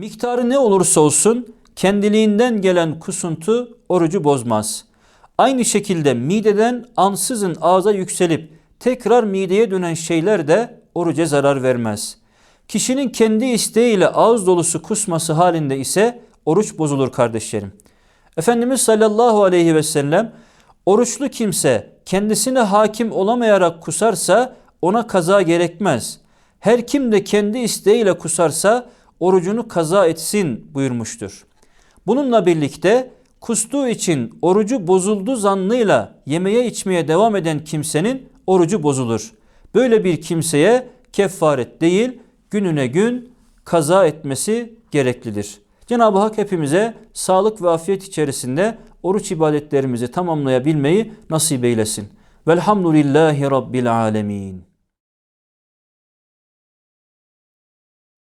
Miktarı ne olursa olsun kendiliğinden gelen kusuntu orucu bozmaz. Aynı şekilde mideden ansızın ağza yükselip tekrar mideye dönen şeyler de oruca zarar vermez. Kişinin kendi isteğiyle ağız dolusu kusması halinde ise oruç bozulur kardeşlerim. Efendimiz sallallahu aleyhi ve sellem oruçlu kimse kendisine hakim olamayarak kusarsa ona kaza gerekmez. Her kim de kendi isteğiyle kusarsa orucunu kaza etsin buyurmuştur. Bununla birlikte kustuğu için orucu bozuldu zannıyla yemeye içmeye devam eden kimsenin orucu bozulur. Böyle bir kimseye kefaret değil gününe gün kaza etmesi gereklidir. Cenab-ı Hak hepimize sağlık ve afiyet içerisinde oruç ibadetlerimizi tamamlayabilmeyi nasip eylesin. Velhamdülillahi Rabbil alemin.